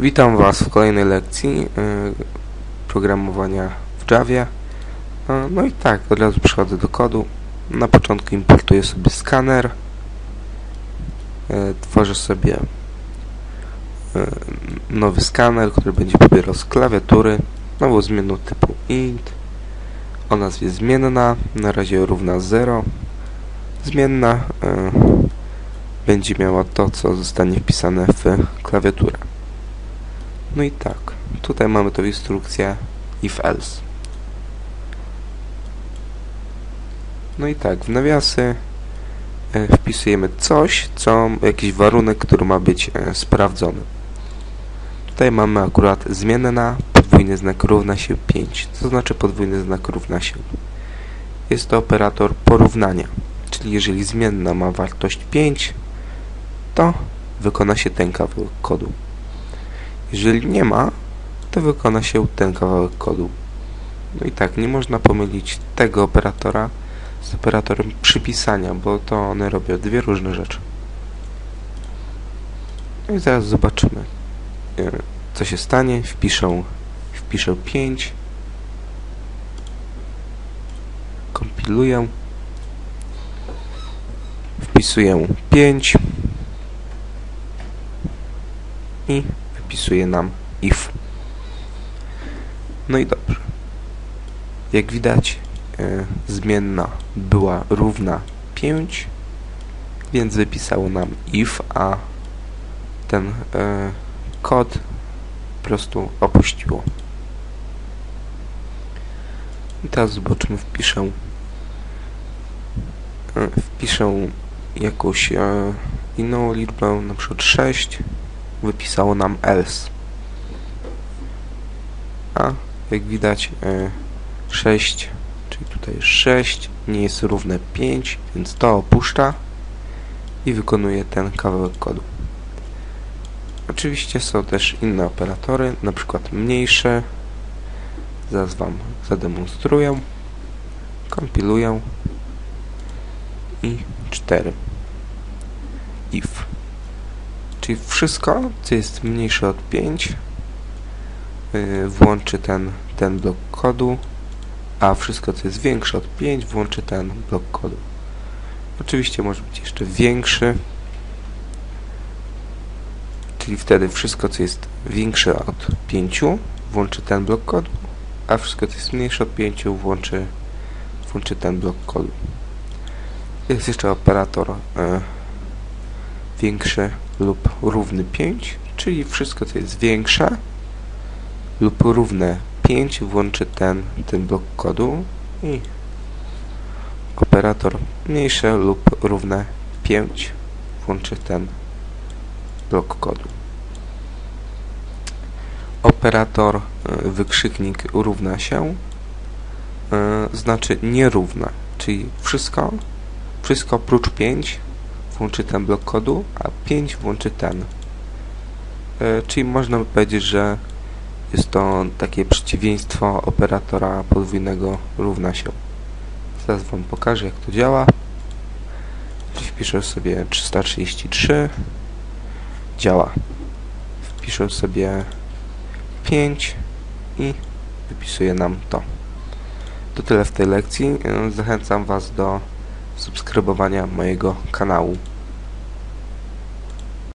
Witam Was w kolejnej lekcji y, programowania w Javie. Y, no i tak, od razu przechodzę do kodu. Na początku importuję sobie skaner. Y, tworzę sobie nowy skaner, który będzie pobierał z klawiatury nową zmienną typu int o nazwie zmienna, na razie równa 0. Zmienna będzie miała to, co zostanie wpisane w klawiaturę. No i tak, tutaj mamy tą instrukcję if else. No i tak, w nawiasy e, wpisujemy coś, co, jakiś warunek, który ma być e, sprawdzony. Tutaj mamy akurat zmienna, podwójny znak równa się 5. Co znaczy podwójny znak równa się? Jest to operator porównania, czyli jeżeli zmienna ma wartość 5, to wykona się ten kawałek kodu. Jeżeli nie ma, to wykona się ten kawałek kodu. No i tak, nie można pomylić tego operatora z operatorem przypisania, bo to one robią dwie różne rzeczy. No i zaraz zobaczymy, e, co się stanie. Wpiszę, wpiszę 5. Kompiluję. Wpisuję 5. I wpisuje nam if. No i dobrze. Jak widać, e, zmienna była równa 5, więc wypisało nam if, a ten e, kod po prostu opuściło. I teraz zobaczymy, wpiszę e, wpiszę jakąś inną liczbę, na przykład 6 wypisało nam else. A jak widać e, 6, czyli tutaj 6 nie jest równe 5, więc to opuszcza i wykonuje ten kawałek kodu. Oczywiście są też inne operatory, na przykład mniejsze. Zaraz Wam zademonstruję. Kompiluję i 4 if czyli wszystko, co jest mniejsze od 5 yy, włączy ten, ten blok kodu, a wszystko, co jest większe od 5 włączy ten blok kodu. Oczywiście może być jeszcze większy, czyli wtedy wszystko, co jest większe od 5 włączy ten blok kodu, a wszystko, co jest mniejsze od 5 włączy, włączy ten blok kodu. Jest jeszcze operator yy, większy lub równy 5, czyli wszystko co jest większe lub równe 5 włączy ten, ten blok kodu i operator mniejsze lub równe 5 włączy ten blok kodu. Operator y, wykrzyknik równa się y, znaczy nierówne, czyli wszystko, wszystko oprócz 5 włączy ten blok kodu, a 5 włączy ten. E, czyli można by powiedzieć, że jest to takie przeciwieństwo operatora podwójnego równa się. Zaraz Wam pokażę jak to działa. Wpiszę sobie 333 działa. Wpiszę sobie 5 i wypisuje nam to. To tyle w tej lekcji. Zachęcam Was do subskrybowania mojego kanału.